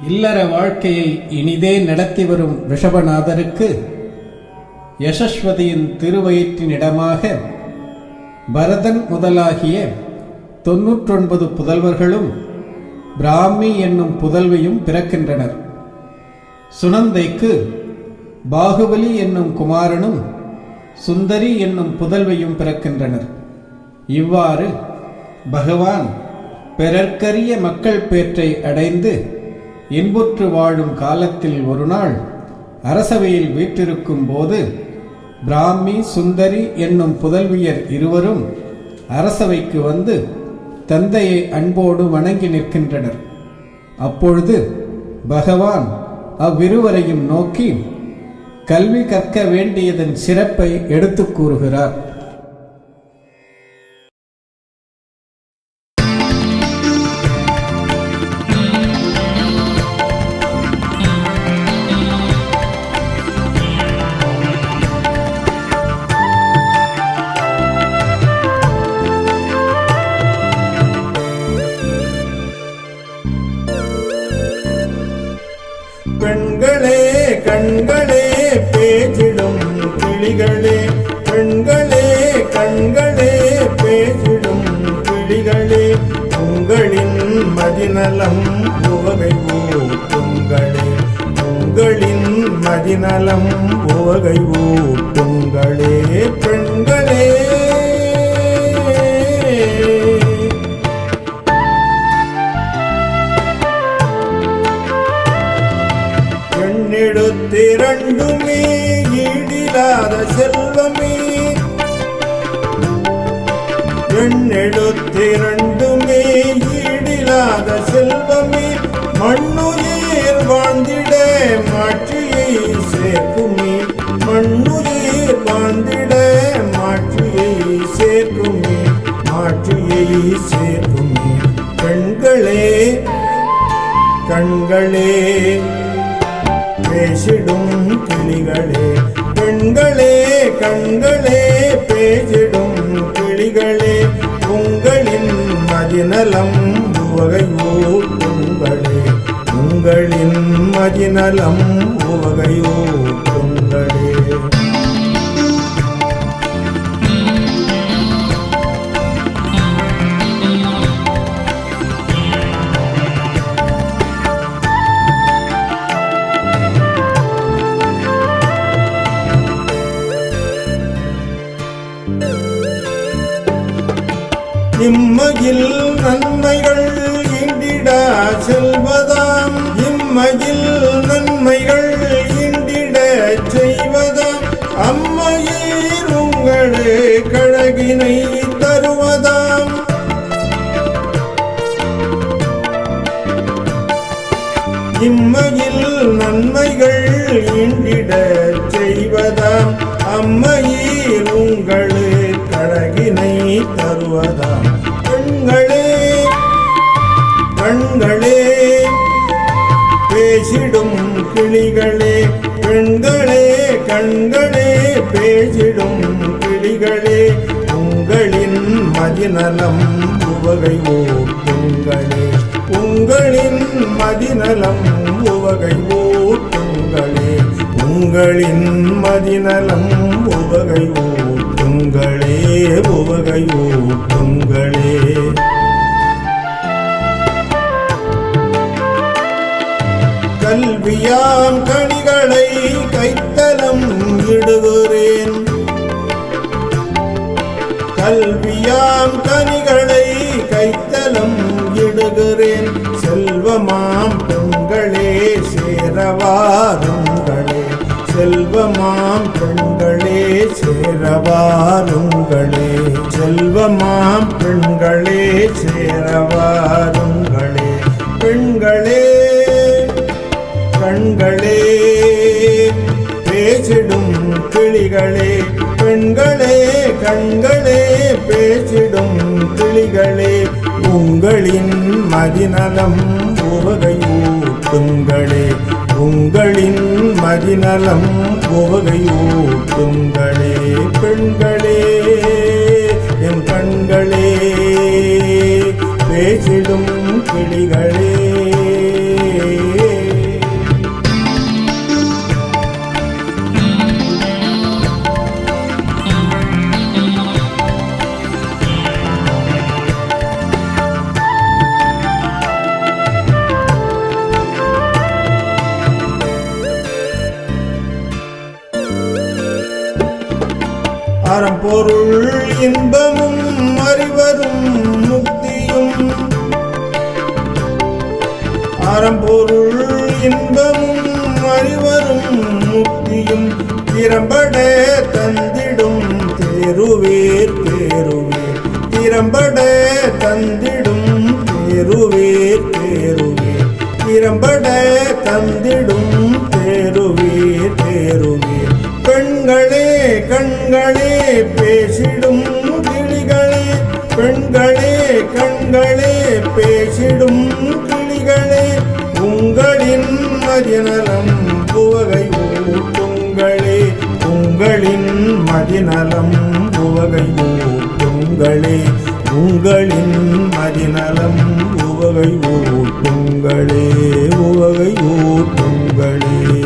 இல்லற வாழ்க்கையை இனிதே நடத்தி வரும் ரிஷபநாதருக்கு யசஸ்வதியின் திருவயிற்றினிடமாக பரதன் முதலாகிய தொன்னூற்றொன்பது புதல்வர்களும் பிராமி என்னும் புதல்வியும் பிறக்கின்றனர். சுனந்தைக்கு பாகுபலி என்னும் குமாரனும் சுந்தரி என்னும் புதல்வியும் பிறக்கின்றனர். இவ்வாறு பகவான் பிறர்க்கரிய மக்கள் பேற்றை அடைந்து இன்புற்று வாழும் காலத்தில் ஒரு நாள் அரசவையில் வீற்றிருக்கும் போது பிராமி சுந்தரி என்னும் புதல்வியர் இருவரும் அரசவைக்கு வந்து தந்தையை அன்போடு வணங்கி நிற்கின்றனர். அப்பொழுது பகவான் அவ்விருவரையும் நோக்கி கல்வி கற்க வேண்டியதன் சிறப்பை எடுத்துக் கூறுகிறார். பேசிடும் கிளிகளே உங்களின் மதிநலம் உவகை ஊட்டுங்களே. உங்களின் மதிநலம் உவகை ஊட்டுங்களே பெண்களே. எண்ணெடுத்திரண்டுமே ஈடிலாத செல்வமே எண்ணெடுத்திரண்டுமே ஈடிலாத செல்வமே மண்ணுயிர் வாழ்ந்திட மாற்றியை சேர்க்குமே. மண்ணுயிர் வாழ்ந்திட மாற்றியை சேர்க்குமே மாற்றியை சேர்க்குமே. கண்களே கண்களே பேசிடும் கிளிகளே. பெண்களே கண்களே பேசிடும் மதிநலம் உவகை ஊட்டுங்களே உங்களின் மதிநலம் உவகை ஊட்டுங்களே இம்மையில் நன்மைகள் இண்டிடா செல்வதாம். இம்மையில் நன்மைகள் இண்டிட செய்வதாம். அம்மையீர் உங்களே கழகினை தருவதாம். இம்மையில் நன்மைகள் இண்டிட செய்வதாம். அம்மையீர் உங்களே கழகினை தருவதாம். கண்களே பேசிடும் கிளிகளே உங்களின் மதிநலம் உவகை ஓட்டுங்களே. உங்களின் மதிநலம் உவகை ஓட்டுங்களே. உங்களின் மதிநலம் உவகை ஓட்டுங்களே உவகை ஓட்டுங்களே. கல்வியாம் கணிகளை இடுகிறேன் கல்வியாம் கனிகளை கைத்தலம் இடுகிறேன். செல்வமாம் பெண்களே சேரவாருங்களே செல்வமாம் பெண்களே சேரவாருங்களே செல்வமாம் பெண்களே சேரவாருங்களே பெண்களே கண்களே பேசிடும் கிளிகளே பெண்களே கண்களே பேசிடும் கிளிகளே உங்களின் மதிநலம் உவகையூட்டுங்களே உங்களின் மதிநலம் உவகையூட்டுங்களே பெண்களே என் கண்களே பேசிடும் கிளிகளே. அறம் பொருள் இன்பமும் அறிவரும் முக்தியும். அறம் பொருள் இன்பமும் அறிவரும் முக்தியும். திறம்பட தந்திடும் தேருவேர் தேருவேர். திறம்பட தந்திடும் தேருவேர் தேருவேர். திறம்பட தந்திடும் பேசிடும் கிளிகளே பெண்களே கண்களே பேசிடும் கிளிகளே உங்களின் மதிநலம் புவகை ஊட்டுங்களே உங்களின் மதிநலம் புவகை ஊட்டுங்களே உங்களின் மதிநலம் உவகை ஊட்டுங்களே உவகை ஊட்டுங்களே.